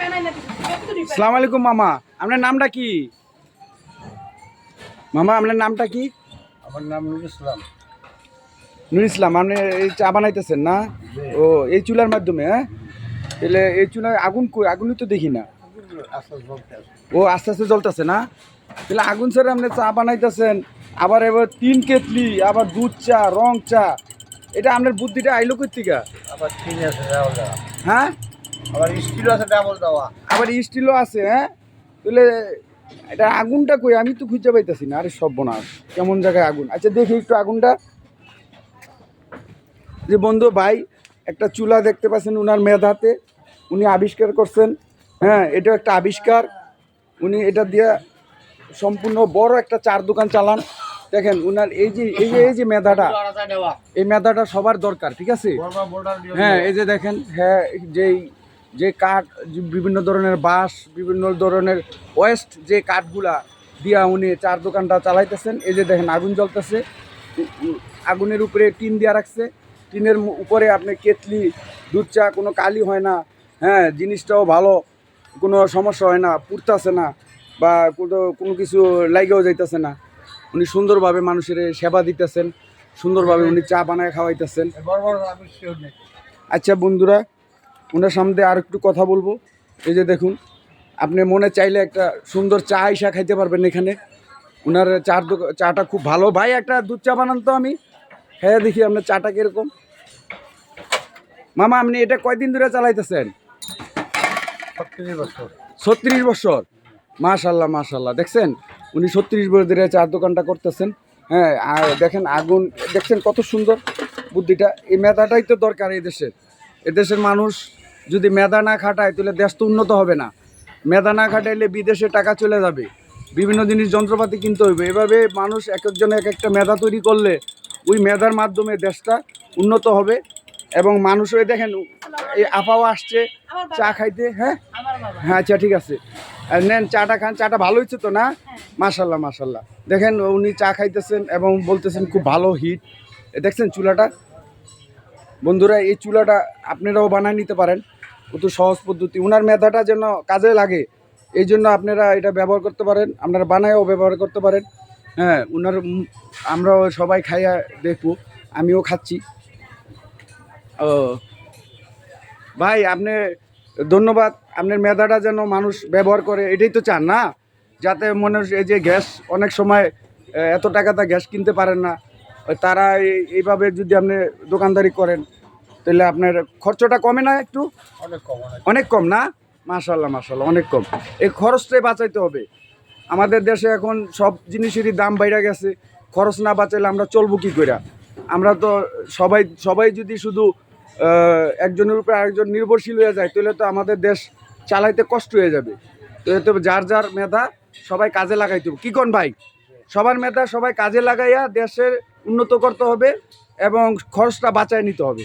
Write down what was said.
সালাম আলাইকুম মামা। আপনার নামটা কি? মামা আপনার নামটা কি? আমার নাম নুর ইসলাম। নুর ইসলাম আপনি এই চা বানাইতেছেন না? ও এই চুলার মাধ্যমে হ্যাঁ? তাহলে এই চুলায় আগুন কই আগুনই তো দেখি না। ও আস্তে আস্তে জ্বলতেছে না? তাহলে আগুন ছেড়ে আপনি চা বানাইতেছেন আবার এবার তিন কেতলি আবার দুধ চা রং চা এটা আপনার বুদ্ধিটা আইলো কই থেকে? আবার আছে হ্যাঁ? আবার স্টিল আছে ডাবল দেওয়া। আবার স্টিলও আছে হ্যাঁ? তাহলে এটা আগুনটা কই? আমি তো খুঁজে পাইতেছি না আরে সব বোনাস। কেমন জায়গায় আগুন? আচ্ছা দেখি একটু আগুনটা। যে বন্ধু ভাই একটা চুলা দেখতে পাচ্ছেন উনার মেধাতে উনি আবিষ্কার করছেন হ্যাঁ এটা একটা আবিষ্কার। উনি এটা দিয়ে সম্পূর্ণ বড় একটা চার দোকান চালান। দেখেন উনার এই যে এই যে এই যে মেধাটা এই মেধাটা সবার দরকার ঠিক আছে? হ্যাঁ এই যে দেখেন হ্যাঁ যেই যে কাঠ বিভিন্ন ধরনের বাঁশ বিভিন্ন ধরনের ওয়েস্ট যে কাঠগুলা দিয়া উনি চার দোকানটা চালাইতেছেন এই যে দেখেন আগুন জ্বলতেছে আগুনের উপরে টিন দিয়া রাখছে টিনের উপরে আপনি কেতলি দুধ চা কোনো কালি হয় না হ্যাঁ জিনিসটাও ভালো কোনো সমস্যা হয় না পুড়তাছে না বা কোনো কোনো কিছু লাগেও যাইতেছে না। উনি সুন্দরভাবে মানুষের সেবা দিতেছেন সুন্দরভাবে উনি চা বানায় খাওয়াইতেছেন। আচ্ছা বন্ধুরা ওনার সামনে আর একটু কথা বলব। এই যে দেখুন আপনি মনে চাইলে একটা সুন্দর চা আইসা খাইতে পারবেন এখানে। ওনার চার চাটা খুব ভালো। ভাই একটা দুধ চা বানান তো আমি। হ্যাঁ দেখি আপনার চাটা কীরকম। মামা আপনি এটা কয়দিন ধরে চালাইতেছেন? ছত্রিশ বছর। ছত্রিশ বছর? মাশাল্লাহ মাশাল্লাহ। দেখছেন উনি ছত্রিশ বছর ধরে চার দোকানটা করতেছেন। হ্যাঁ আর দেখেন আগুন দেখছেন কত সুন্দর বুদ্ধিটা। এই মেধাটাই তো দরকার এই দেশের। এদেশের মানুষ যদি মেধা না খাটায় তাহলে দেশ তো উন্নত হবে না। মেধা না খাটাইলে বিদেশে টাকা চলে যাবে। বিভিন্ন জিনিস যন্ত্রপাতি কিনতে হইবে। এভাবে মানুষ এক একজন এক একটা মেধা তৈরি করলে ওই মেধার মাধ্যমে দেশটা উন্নত হবে এবং মানুষ ওই দেখেন এই আপাও আসছে চা খাইতে হ্যাঁ? হ্যাঁ আচ্ছা ঠিক আছে। আর নেন চাটা খান চাটা ভালো হচ্ছে তো না? মাশাল্লাহ মাশাল্লাহ দেখেন উনি চা খাইতেছেন এবং বলতেছেন খুব ভালো হিট। দেখছেন চুলাটা? বন্ধুরা এই চুলাটা আপনারাও বানায় নিতে পারেন। কত সহজ পদ্ধতি। ওনার মেধাটা যেন কাজে লাগে, এই জন্য আপনারা এটা ব্যবহার করতে পারেন, আপনারা বানায়ও ব্যবহার করতে পারেন। হ্যাঁ ওনার আমরাও সবাই খাইয়া দেখব, আমিও খাচ্ছি। ও, ভাই, আপনি ধন্যবাদ, আপনার মেধাটা যেন মানুষ ব্যবহার করে, এটাই তো চান না? যাতে মনে এই যে গ্যাস, অনেক সময় এত টাকা তা গ্যাস কিনতে পারেন না। তারা এই- এইভাবে যদি আপনি দোকানদারি করেন তাহলে আপনার খরচটা কমে না একটু? অনেক কম অনেক অনেক কম না? মাশাল্লাহ মাশাল্লাহ অনেক কম। এই খরচটাই বাঁচাইতে হবে। আমাদের দেশে এখন সব জিনিসেরই দাম বাইরে গেছে। খরচ না বাঁচাইলে আমরা চলবো কী করে আমরা তো সবাই সবাই যদি শুধু একজনের উপরে আরেকজন নির্ভরশীল হয়ে যায় তাহলে তো আমাদের দেশ চালাইতে কষ্ট হয়ে যাবে। তো এতে যার যার মেধা সবাই কাজে লাগাইতে হবে। কী কোন ভাই? সবার মেধা সবাই কাজে লাগাইয়া দেশের উন্নত করতে হবে এবং খরচটা বাঁচায় নিতে হবে।